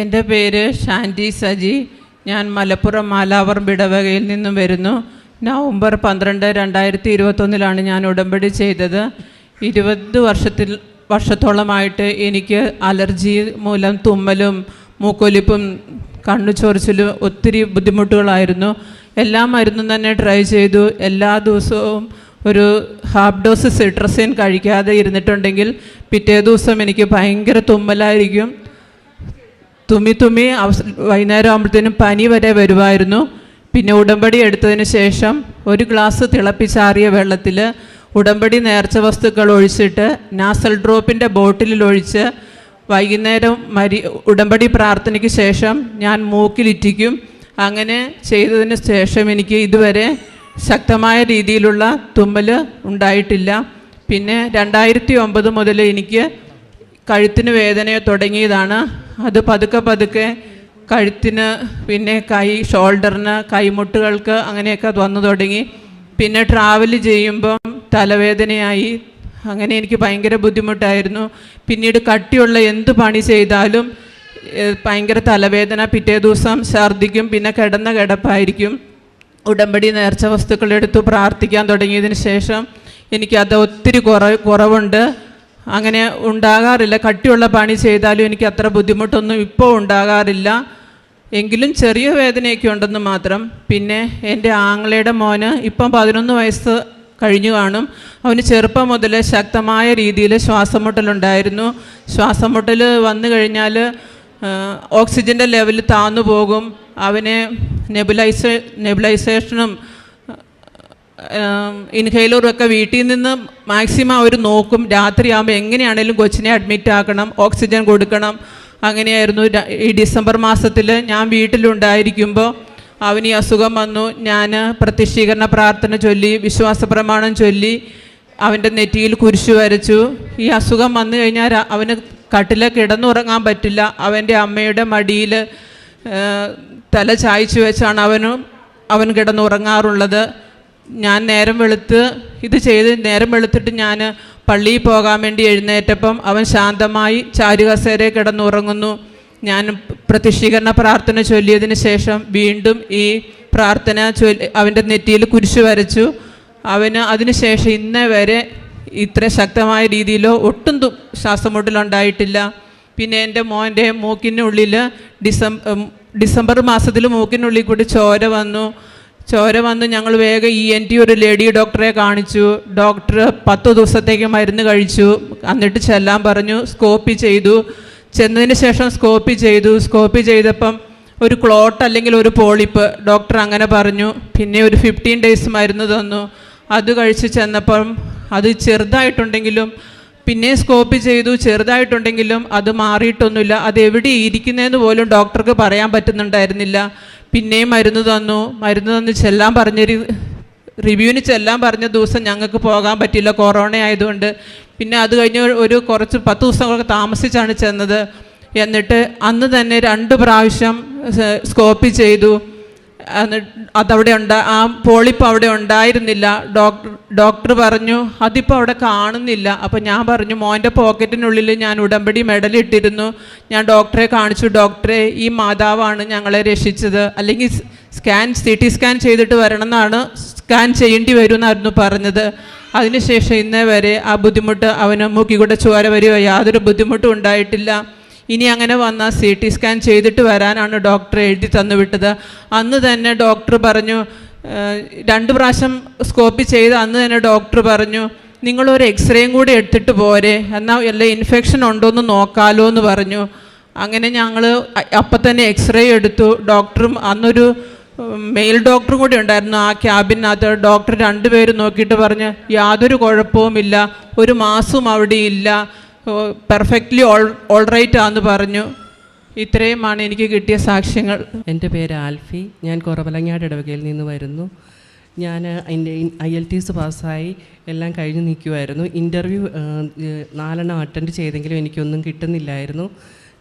എന്റെ പേര് ഷാന്റി സജി. ഞാൻ മലപ്പുറം മാലാവറം ഇടവകയിൽ നിന്നും വരുന്നു. നവംബർ പന്ത്രണ്ട് രണ്ടായിരത്തി ഇരുപത്തൊന്നിലാണ് ഞാൻ ഉടമ്പടി ചെയ്തത്. ഇരുപത് വർഷത്തിൽ വർഷത്തോളമായിട്ട് എനിക്ക് അലർജി മൂലം തുമ്മലും മൂക്കൊലിപ്പും കണ്ണു ചൊറിച്ചിലും ഒത്തിരി ബുദ്ധിമുട്ടുകളായിരുന്നു. എല്ലാ മരുന്നും തന്നെ ട്രൈ ചെയ്തു. എല്ലാ ദിവസവും ഒരു ഹാഫ് ഡോസ് സിട്രസിൻ കഴിക്കാതെ ഇരുന്നിട്ടുണ്ടെങ്കിൽ പിറ്റേ ദിവസം എനിക്ക് ഭയങ്കര തുമ്മലായിരിക്കും. തുമ്മി തുമ്മി വൈകുന്നേരം ആകുമ്പോഴത്തേനും പനി വരെ വരുമായിരുന്നു പിന്നെ ഉടമ്പടി എടുത്തതിന് ശേഷം ഒരു ഗ്ലാസ് തിളപ്പിച്ചാറിയ വെള്ളത്തിൽ ഉടമ്പടി നേർച്ച വസ്തുക്കൾ ഒഴിച്ചിട്ട് നാസൽ ഡ്രോപ്പിന്റെ ബോട്ടിലിൽ ഒഴിച്ച് വൈകുന്നേരം മരി ഉടമ്പടി പ്രാർത്ഥനയ്ക്ക് ശേഷം ഞാൻ മൂക്കിലിറ്റിക്കും. അങ്ങനെ ചെയ്തതിന് ശേഷം എനിക്ക് ഇതുവരെ ശക്തമായ രീതിയിലുള്ള തുമ്മൽ ഉണ്ടായിട്ടില്ല. പിന്നെ രണ്ടായിരത്തി ഒമ്പത് മുതൽ എനിക്ക് കഴുത്തിന് വേദനയെ തുടങ്ങിയതാണ്. അത് പതുക്കെ പതുക്കെ കഴുത്തിന് പിന്നെ കൈ ഷോൾഡറിന് കൈമുട്ടുകൾക്ക് അങ്ങനെയൊക്കെ വന്നു തുടങ്ങി. പിന്നെ ട്രാവൽ ചെയ്യുമ്പം തലവേദനയായി. അങ്ങനെ എനിക്ക് ഭയങ്കര ബുദ്ധിമുട്ടായിരുന്നു. പിന്നീട് കട്ടിയുള്ള എന്ത് പണി ചെയ്താലും ഭയങ്കര തലവേദന പിറ്റേ ദിവസം ഛർദ്ദിക്കും പിന്നെ കിടന്ന കിടപ്പായിരിക്കും. ഉടമ്പടി നേർച്ച വസ്തുക്കളെടുത്ത് പ്രാർത്ഥിക്കാൻ തുടങ്ങിയതിന് ശേഷം എനിക്കത് ഒത്തിരി കുറവ് കുറവുണ്ട്. അങ്ങനെ ഉണ്ടാകാറില്ല. കട്ടിയുള്ള പണി ചെയ്താലും എനിക്ക് അത്ര ബുദ്ധിമുട്ടൊന്നും ഇപ്പോൾ ഉണ്ടാകാറില്ല. എങ്കിലും ചെറിയ വേദനയൊക്കെ ഉണ്ടെന്ന് മാത്രം. പിന്നെ എന്റെ ആങ്ങളയുടെ മോന് ഇപ്പം പതിനൊന്ന് വയസ്സ് കഴിഞ്ഞു കാണും. അവന് ചെറുപ്പം മുതൽ ശക്തമായ രീതിയിൽ ശ്വാസമുട്ടലുണ്ടായിരുന്നു. ശ്വാസമുട്ടൽ വന്നു കഴിഞ്ഞാൽ ഓക്സിജന്റെ ലെവൽ താന്നു പോകും. അവനെ നെബുലൈസേ നെബുലൈസേഷനും ഇൻഹേലറും ഒക്കെ വീട്ടിൽ നിന്ന് മാക്സിമം അവർ നോക്കും. രാത്രിയാകുമ്പോൾ എങ്ങനെയാണേലും കൊച്ചിനെ അഡ്മിറ്റ് ആക്കണം ഓക്സിജൻ കൊടുക്കണം. അങ്ങനെയായിരുന്നു ഈ ഡിസംബർ മാസത്തിൽ ഞാൻ വീട്ടിലുണ്ടായിരിക്കുമ്പോൾ അവന് ഈ അസുഖം വന്നു. ഞാൻ പ്രത്യക്ഷീകരണ പ്രാർത്ഥന ചൊല്ലി വിശ്വാസ പ്രമാണം ചൊല്ലി അവന്റെ നെറ്റിയിൽ കുരിശു വരച്ചു. ഈ അസുഖം വന്നു കഴിഞ്ഞാൽ അവന് കട്ടില കിടന്നുറങ്ങാൻ പറ്റില്ല. അവന്റെ അമ്മയുടെ മടിയിൽ തല ചായ്ച്ചു വെച്ചാണ് അവനും അവൻ കിടന്നുറങ്ങാറുള്ളത്. ഞാൻ നേരം വെളുത്ത് ഇത് ചെയ്ത് നേരം വെളുത്തിട്ട് ഞാൻ പള്ളിയിൽ പോകാൻ വേണ്ടി എഴുന്നേറ്റപ്പം അവൻ ശാന്തമായി ചാരുകസേരെ കിടന്നുറങ്ങുന്നു. ഞാൻ പ്രതിഷ്ഠീകരണ പ്രാർത്ഥന ചൊല്ലിയതിന് ശേഷം വീണ്ടും ഈ പ്രാർത്ഥന ചൊല്ലി അവന്റെ നെറ്റിയിൽ കുരിശു വരച്ചു. അവന് അതിനുശേഷം ഇന്നേ വരെ ഇത്ര ശക്തമായ രീതിയിലോ ഒട്ടും ശ്വാസമുട്ടിലുണ്ടായിട്ടില്ല. പിന്നെ എന്റെ മോന്റെ മൂക്കിനുള്ളിൽ ഡിസം ഡിസംബർ മാസത്തിൽ മൂക്കിനുള്ളിൽ കൂടി ചോര വന്നു. ചോര വന്ന് ഞങ്ങൾ വേഗം ഇ എൻ ടി ഒരു ലേഡി ഡോക്ടറെ കാണിച്ചു. ഡോക്ടർ പത്ത് ദിവസത്തേക്ക് മരുന്ന് കഴിച്ചു. എന്നിട്ട് ചെല്ലാൻ പറഞ്ഞു. സ്കോപ്പി ചെയ്തു. ചെന്നതിന് ശേഷം സ്കോപ്പി ചെയ്തു. സ്കോപ്പി ചെയ്തപ്പം ഒരു ക്ലോട്ട് അല്ലെങ്കിൽ ഒരു പോളിപ്പ് ഡോക്ടർ അങ്ങനെ പറഞ്ഞു. പിന്നെ ഒരു ഫിഫ്റ്റീൻ ഡേയ്സ് മരുന്ന് തന്നു. അത് കഴിച്ച് ചെന്നപ്പം അത് ചെറുതായിട്ടുണ്ടെങ്കിലും പിന്നെ സ്കോപ്പ് ചെയ്തു ചെറുതായിട്ടുണ്ടെങ്കിലും അത് മാറിയിട്ടൊന്നുമില്ല. അത് എവിടെ ഇരിക്കുന്നതെന്ന് പോലും ഡോക്ടർക്ക് പറയാൻ പറ്റുന്നുണ്ടായിരുന്നില്ല. പിന്നെയും മരുന്ന് തന്നു. മരുന്ന് തന്ന് ചെല്ലാൻ പറഞ്ഞൊരു റിവ്യൂവിന് ചെല്ലാൻ പറഞ്ഞ ദിവസം ഞങ്ങൾക്ക് പോകാൻ പറ്റില്ല കൊറോണ ആയതുകൊണ്ട്. പിന്നെ അത് കഴിഞ്ഞ് ഒരു കുറച്ച് പത്ത് ദിവസങ്ങളൊക്കെ താമസിച്ചാണ് ചെന്നത്. എന്നിട്ട് അന്ന് തന്നെ രണ്ട് പ്രാവശ്യം സ്കോപ്പ് ചെയ്തു. അതവിടെ ഉണ്ട് ആ പോളിപ്പ് അവിടെ ഉണ്ടായിരുന്നില്ല. ഡോക്ടർ ഡോക്ടർ പറഞ്ഞു അതിപ്പോൾ അവിടെ കാണുന്നില്ല. അപ്പം ഞാൻ പറഞ്ഞു മോന്റെ പോക്കറ്റിനുള്ളിൽ ഞാൻ ഉടമ്പടി മെഡൽ ഇട്ടിരുന്നു. ഞാൻ ഡോക്ടറെ കാണിച്ചു. ഡോക്ടറെ ഈ മാതാവാണ് ഞങ്ങളെ രക്ഷിച്ചത്. അല്ലെങ്കിൽ സ്കാൻ സി ടി സ്കാൻ ചെയ്തിട്ട് വരണം എന്നാണ് സ്കാൻ ചെയ്യേണ്ടി വരും എന്നായിരുന്നു പറഞ്ഞത് അതിനുശേഷം ഇന്നേ വരെ ആ ബുദ്ധിമുട്ട് അവന് മൂക്കിക്കൂടെ ചോര വരികയോ യാതൊരു ബുദ്ധിമുട്ടും ഉണ്ടായിട്ടില്ല. ഇനി അങ്ങനെ വന്നാൽ സി ടി സ്കാൻ ചെയ്തിട്ട് വരാനാണ് ഡോക്ടർ എഴുതി തന്നു വിട്ടത് അന്ന് തന്നെ ഡോക്ടർ പറഞ്ഞു രണ്ട് പ്രാവശ്യം സ്കോപ്പ് ചെയ്ത് അന്ന് തന്നെ ഡോക്ടർ പറഞ്ഞു നിങ്ങളൊരു എക്സ്റേയും കൂടി എടുത്തിട്ട് പോരെ എന്നാൽ വല്ല ഇൻഫെക്ഷൻ ഉണ്ടോ എന്ന് നോക്കാലോ എന്ന് പറഞ്ഞു. അങ്ങനെ ഞങ്ങൾ അപ്പം തന്നെ എക്സ്റേ എടുത്തു. ഡോക്ടറും അന്നൊരു മെയിൽ ഡോക്ടറും കൂടി ഉണ്ടായിരുന്നു ആ ക്യാബിനകത്ത് ഡോക്ടർ രണ്ടുപേരും നോക്കിയിട്ട് പറഞ്ഞ് യാതൊരു കുഴപ്പവുമില്ല ഒരു മാസവും അവിടെ ഇല്ല പെർഫെക്റ്റ്ലി ഓൾ ഓൾ റൈറ്റ് ആന്ന് പറഞ്ഞു. ഇത്രയുമാണ് എനിക്ക് കിട്ടിയ സാക്ഷ്യങ്ങൾ. എന്റെ പേര് ആൽഫി. ഞാൻ കുറവലങ്ങാട് ഇടവകയിൽ നിന്ന് വരുന്നു. ഞാൻ എന്റെ ഐ എൽ ടി എസ് പാസ്സായി. എല്ലാം കഴിഞ്ഞ് നിൽക്കുമായിരുന്നു ഇന്റർവ്യൂ നാലെണ്ണം അറ്റൻഡ് ചെയ്തെങ്കിലും എനിക്കൊന്നും കിട്ടുന്നില്ലായിരുന്നു.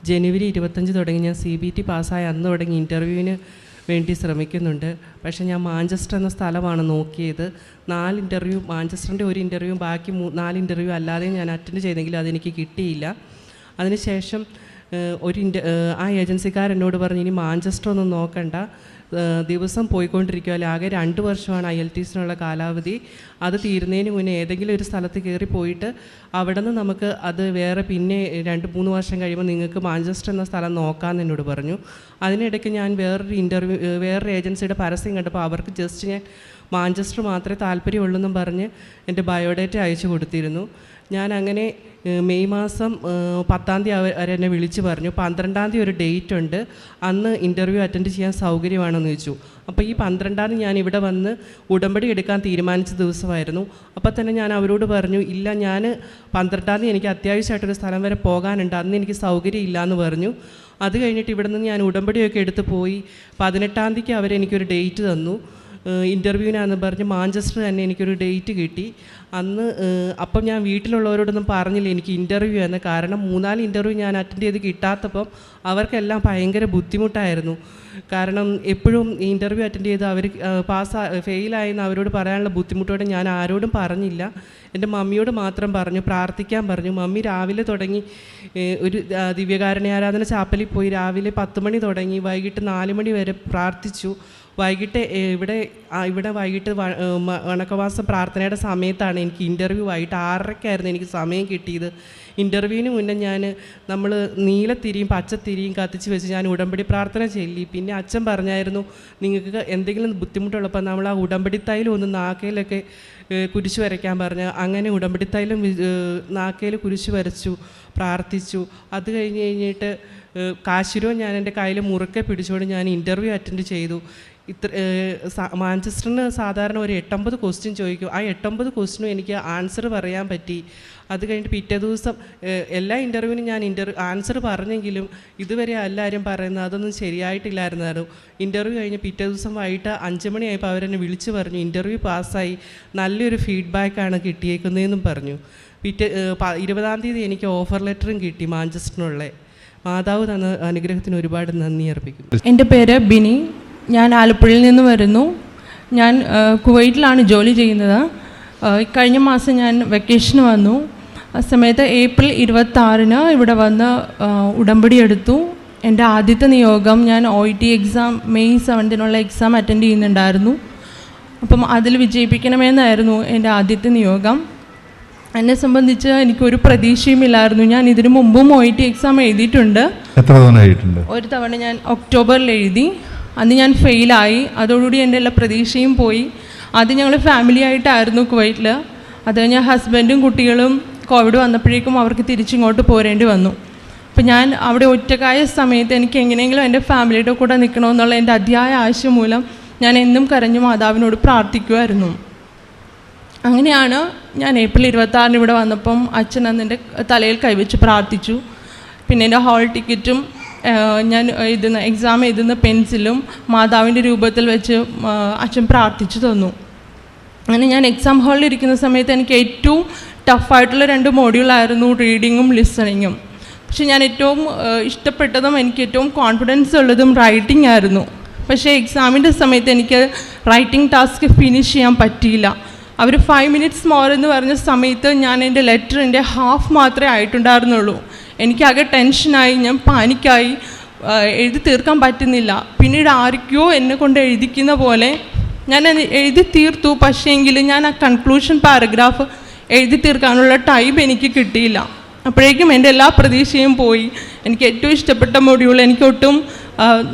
ജനുവരി ഇരുപത്തഞ്ച് തുടങ്ങി. ഞാൻ സി ബി ടി പാസ്സായ. അന്ന് തുടങ്ങി. ഇന്റർവ്യൂവിന് വേണ്ടി ശ്രമിക്കുന്നുണ്ട്. പക്ഷേ ഞാൻ മാഞ്ചസ്റ്റർ എന്ന സ്ഥലമാണ് നോക്കിയത്. നാല് ഇന്റർവ്യൂ മാഞ്ചസ്റ്ററിന്റെ ഒരു ഇന്റർവ്യൂ ബാക്കി മൂ നാല് ഇന്റർവ്യൂ അല്ലാതെ ഞാൻ അറ്റൻഡ് ചെയ്തെങ്കിലും അതെനിക്ക് കിട്ടിയില്ല. അതിനുശേഷം ഒരു ആ ഏജൻസിക്കാരെന്നോട് പറഞ്ഞു ഇനി മാഞ്ചസ്റ്റർ ഒന്നും നോക്കണ്ട. ദിവസം പോയിക്കൊണ്ടിരിക്കുകയല്ലേ ആകെ രണ്ട് വർഷമാണ് ഐ എൽ ടി എസിനുള്ള കാലാവധി. അത് തീരുന്നതിന് മുന്നേ ഏതെങ്കിലും ഒരു സ്ഥലത്ത് കയറി പോയിട്ട് അവിടെ നിന്ന് നമുക്ക് അത് വേറെ പിന്നെ രണ്ട് മൂന്ന് വർഷം കഴിയുമ്പോൾ നിങ്ങൾക്ക് മാഞ്ചസ്റ്റർ എന്ന സ്ഥലം നോക്കാമെന്ന് എന്നോട് പറഞ്ഞു. അതിനിടയ്ക്ക് ഞാൻ വേറൊരു ഇന്റർവ്യൂ വേറൊരു ഏജൻസിയുടെ പരസ്യം കണ്ടപ്പോൾ അവർക്ക് ജസ്റ്റ് ഞാൻ മാഞ്ചസ്റ്റർ മാത്രമേ താല്പര്യമുള്ളൂ എന്നും പറഞ്ഞ് എന്റെ ബയോഡേറ്റ അയച്ചു കൊടുത്തിരുന്നു. ഞാൻ അങ്ങനെ മെയ് മാസം പത്താം തീയതി അവർ എന്നെ വിളിച്ച് പറഞ്ഞു. പന്ത്രണ്ടാം തീയതി ഒരു ഡേറ്റ് ഉണ്ട്. അന്ന് ഇന്റർവ്യൂ അറ്റൻഡ് ചെയ്യാൻ സൗകര്യമാണെന്ന് ചോദിച്ചു. അപ്പോൾ ഈ പന്ത്രണ്ടാം തീയതി ഞാൻ ഇവിടെ വന്ന് ഉടമ്പടി എടുക്കാൻ തീരുമാനിച്ച ദിവസമായിരുന്നു. അപ്പോൾ തന്നെ ഞാൻ അവരോട് പറഞ്ഞു ഇല്ല ഞാൻ പന്ത്രണ്ടാം തീയതി എനിക്ക് അത്യാവശ്യമായിട്ടൊരു സ്ഥലം വരെ പോകാനുണ്ട്. അന്ന് എനിക്ക് സൗകര്യമില്ല എന്ന് പറഞ്ഞു. അത് കഴിഞ്ഞിട്ട് ഇവിടെ നിന്ന് ഞാൻ ഉടമ്പടിയൊക്കെ എടുത്ത് പോയി. പതിനെട്ടാം തീയതിക്ക് അവരെനിക്കൊരു ഡേറ്റ് തന്നു. ഇന്റർവ്യൂവിനാന്ന് പറഞ്ഞ് മാഞ്ചസ്റ്റർ തന്നെ എനിക്കൊരു ഡേറ്റ് കിട്ടി. അന്ന് അപ്പം ഞാൻ വീട്ടിലുള്ളവരോടൊന്നും പറഞ്ഞില്ല എനിക്ക് ഇന്റർവ്യൂ എന്ന് കാരണം മൂന്നാൽ ഇന്റർവ്യൂ ഞാൻ അറ്റൻഡ് ചെയ്ത് കിട്ടാത്തപ്പം അവർക്കെല്ലാം ഭയങ്കര ബുദ്ധിമുട്ടായിരുന്നു. കാരണം എപ്പോഴും ഇന്റർവ്യൂ അറ്റൻഡ് ചെയ്ത് അവർ പാസ് ഫെയിലായെന്ന് അവരോട് പറയാനുള്ള ബുദ്ധിമുട്ടോടെ ഞാൻ ആരോടും പറഞ്ഞില്ല. എന്റെ മമ്മിയോട് മാത്രം പറഞ്ഞു പ്രാർത്ഥിക്കാൻ പറഞ്ഞു. മമ്മി രാവിലെ തുടങ്ങി ഒരു ദിവ്യകാരണ ആരാധന ചാപ്പലിൽ പോയി രാവിലെ പത്ത് മണി തുടങ്ങി വൈകിട്ട് നാല് മണി വരെ പ്രാർത്ഥിച്ചു. വൈകിട്ട് ഇവിടെ ഇവിടെ വൈകിട്ട് വണക്കവാസ പ്രാർത്ഥനയുടെ സമയത്താണ് എനിക്ക് ഇന്റർവ്യൂ വൈകിട്ട് ആറരയ്ക്കായിരുന്നു എനിക്ക് സമയം കിട്ടിയത്. ഇന്റർവ്യൂവിന് മുന്നേ ഞാൻ നമ്മൾ നീലത്തിരിയും പച്ചത്തിരിയും കത്തിച്ച് വെച്ച് ഞാൻ ഉടമ്പടി പ്രാർത്ഥന ചൊല്ലി. പിന്നെ അച്ഛൻ പറഞ്ഞായിരുന്നു നിങ്ങൾക്ക് എന്തെങ്കിലും ബുദ്ധിമുട്ടുള്ളപ്പോൾ നമ്മൾ ആ ഉടമ്പടി തൈലം ഒന്ന് നാക്കയിലൊക്കെ കുരിശ് വരയ്ക്കാൻ പറഞ്ഞു അങ്ങനെ ഉടമ്പടി തൈലം നാക്കയിൽ കുരിശ് വരച്ചു പ്രാർത്ഥിച്ചു. അത് കഴിഞ്ഞ് കഴിഞ്ഞിട്ട് കാശിരോ ഞാൻ എന്റെ കയ്യിൽ മുറുക്കെ പിടിച്ചുകൊണ്ട് ഞാൻ ഇന്റർവ്യൂ അറ്റൻഡ് ചെയ്തു. ഇത്ര മാഞ്ചസ്റ്ററിന് സാധാരണ ഒരു എട്ടൊമ്പത് ക്വസ്റ്റ്യൻ ചോദിക്കും. ആ എട്ടൊമ്പത് ക്വസ്റ്റിനും എനിക്ക് ആൻസർ പറയാൻ പറ്റി. അത് കഴിഞ്ഞിട്ട് പിറ്റേ ദിവസം എല്ലാ ഇന്റർവ്യൂവിനും ഞാൻ ഇന്റർ ആൻസർ പറഞ്ഞെങ്കിലും ഇതുവരെ എല്ലാവരും പറയുന്നത് അതൊന്നും ശരിയായിട്ടില്ലായിരുന്നായിരുന്നു ഇന്റർവ്യൂ കഴിഞ്ഞ് പിറ്റേ ദിവസം വൈകിട്ട് അഞ്ച് മണിയായപ്പോൾ അവരെന്നെ വിളിച്ചു പറഞ്ഞു. ഇന്റർവ്യൂ പാസ്സായി നല്ലൊരു ഫീഡ്ബാക്കാണ് കിട്ടിയേക്കുന്നതെന്നും പറഞ്ഞു. പിറ്റേ ഇരുപതാം തീയതി എനിക്ക് ഓഫർ ലെറ്ററും കിട്ടി മാഞ്ചസ്റ്ററിനുള്ള. മാതാവ് തന്ന അനുഗ്രഹത്തിന് ഒരുപാട് നന്ദി അർപ്പിക്കുന്നു. എന്റെ പേര് ബിനി. ഞാൻ ആലപ്പുഴയിൽ നിന്ന് വരുന്നു. ഞാൻ കുവൈറ്റിലാണ് ജോലി ചെയ്യുന്നത്. കഴിഞ്ഞ മാസം ഞാൻ വെക്കേഷന് വന്നു. ആ സമയത്ത് ഏപ്രിൽ ഇരുപത്തി ആറിന് ഇവിടെ വന്ന് ഉടമ്പടി എടുത്തു. എന്റെ ആദ്യത്തെ നിയോഗം ഞാൻ ഒ ടി എക്സാം മെയ് സെവൻത്തിനുള്ള എക്സാം അറ്റൻഡ് ചെയ്യുന്നുണ്ടായിരുന്നു. അപ്പം അതിൽ വിജയിപ്പിക്കണമെന്നായിരുന്നു എന്റെ ആദ്യത്തെ നിയോഗം. എന്നെ സംബന്ധിച്ച് എനിക്കൊരു പ്രതീക്ഷയുമില്ലായിരുന്നു ഞാൻ ഇതിനു മുമ്പും ഒ ഇ ടി എക്സാം എഴുതിയിട്ടുണ്ട്. എത്ര തവണ എഴുതിയിട്ടുണ്ട്? ഒരു തവണ ഞാൻ ഒക്ടോബറിൽ എഴുതി. അന്ന് ഞാൻ ഫെയിലായി. അതോടുകൂടി എന്റെ എല്ലാ പ്രതീക്ഷയും പോയി. അത് ഞങ്ങൾ ഫാമിലി ആയിട്ടായിരുന്നു കുവൈറ്റിൽ അത് കഴിഞ്ഞ് ഹസ്ബൻഡും കുട്ടികളും കോവിഡ് വന്നപ്പോഴേക്കും അവർക്ക് തിരിച്ചിങ്ങോട്ട് പോരേണ്ടി വന്നു. അപ്പം ഞാൻ അവിടെ ഒറ്റക്കായ സമയത്ത് എനിക്ക് എങ്ങനെയെങ്കിലും എന്റെ ഫാമിലിയുടെ കൂടെ നിൽക്കണമെന്നുള്ള എന്റെ അതിയായ ആശയം മൂലം ഞാൻ എന്നും കരഞ്ഞു മാതാവിനോട് പ്രാർത്ഥിക്കുമായിരുന്നു അങ്ങനെയാണ് ഞാൻ ഏപ്രിൽ ഇരുപത്താറിന് ഇവിടെ വന്നപ്പം അച്ഛൻ അന്ന് എന്റെ തലയിൽ കൈവച്ച് പ്രാർത്ഥിച്ചു. പിന്നെ എന്റെ ഹാൾ ടിക്കറ്റും ഞാൻ എഴുതുന്ന എക്സാം എഴുതുന്ന പെൻസിലും മാതാവിന്റെ രൂപത്തിൽ വെച്ച് അച്ഛൻ പ്രാർത്ഥിച്ചു തന്നു. അങ്ങനെ ഞാൻ എക്സാം ഹാളിൽ ഇരിക്കുന്ന സമയത്ത് എനിക്ക് ഏറ്റവും ടഫായിട്ടുള്ള രണ്ട് മോഡ്യൂളായിരുന്നു റീഡിങ്ങും ലിസണിങ്ങും പക്ഷെ ഞാൻ ഏറ്റവും ഇഷ്ടപ്പെട്ടതും എനിക്ക് ഏറ്റവും കോൺഫിഡൻസ് ഉള്ളതും റൈറ്റിംഗ് ആയിരുന്നു. പക്ഷേ എക്സാമിന്റെ സമയത്ത് എനിക്ക് റൈറ്റിംഗ് ടാസ്ക് ഫിനിഷ് ചെയ്യാൻ പറ്റിയില്ല. അവർ ഫൈവ് മിനിറ്റ്സ് മോർ എന്ന് പറഞ്ഞ സമയത്ത് ഞാൻ എന്റെ ലെറ്ററിന്റെ ഹാഫ് മാത്രമേ ആയിട്ടുണ്ടായിരുന്നുള്ളൂ. എനിക്കാകെ ടെൻഷനായി ഞാൻ പാനിക്കായി എഴുതി തീർക്കാൻ പറ്റുന്നില്ല. പിന്നീട് ആർക്കോ എന്നെ കൊണ്ട് എഴുതിക്കുന്ന പോലെ ഞാൻ എഴുതി തീർത്തു. പക്ഷേങ്കിൽ ഞാൻ ആ കൺക്ലൂഷൻ പാരഗ്രാഫ് എഴുതി തീർക്കാനുള്ള ടൈം എനിക്ക് കിട്ടിയില്ല. അപ്പോഴേക്കും എന്റെ എല്ലാ പ്രതീക്ഷയും പോയി. എനിക്ക് ഏറ്റവും ഇഷ്ടപ്പെട്ട മൊഡ്യൂൾ എനിക്കൊട്ടും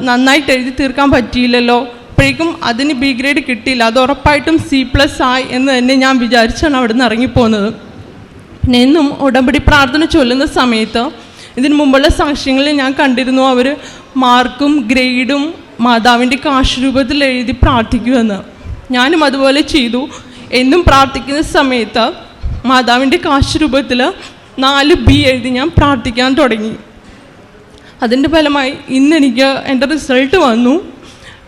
നന്നായിട്ട് എഴുതി തീർക്കാൻ പറ്റിയില്ലല്ലോ. അപ്പോഴേക്കും അതിന് ബി ഗ്രേഡ് കിട്ടിയില്ല. അത് ഉറപ്പായിട്ടും സി പ്ലസ് ആയി എന്ന് തന്നെ ഞാൻ വിചാരിച്ചാണ് അവിടെ നിന്ന് ഇറങ്ങിപ്പോകുന്നത് എന്നും ഉടമ്പടി പ്രാർത്ഥന ചൊല്ലുന്ന സമയത്ത് ഇതിനു മുമ്പുള്ള സാക്ഷ്യങ്ങളിൽ ഞാൻ കണ്ടിരുന്നു അവർ മാർക്കും ഗ്രേഡും മാതാവിന്റെ കാശ് രൂപത്തിൽ എഴുതി പ്രാർത്ഥിക്കുമെന്ന്. ഞാനും അതുപോലെ ചെയ്തു. എന്നും പ്രാർത്ഥിക്കുന്ന സമയത്ത് മാതാവിന്റെ കാശ് രൂപത്തിൽ നാല് ബി എഴുതി ഞാൻ പ്രാർത്ഥിക്കാൻ തുടങ്ങി. അതിന്റെ ഫലമായി ഇന്ന് എനിക്ക് എന്റെ റിസൾട്ട് വന്നു.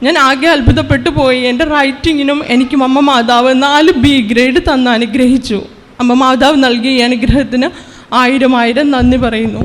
ഞാൻ ആകെ അത്ഭുതപ്പെട്ടു പോയി. എന്റെ റൈറ്റിങ്ങിനും എനിക്ക് അമ്മ മാതാവ് നാല് ബി ഗ്രേഡ് തന്ന് അനുഗ്രഹിച്ചു. അമ്മ മാതാവ് നൽകിയ ഈ അനുഗ്രഹത്തിന് ആയിരം ആയിരം നന്ദി പറയുന്നു.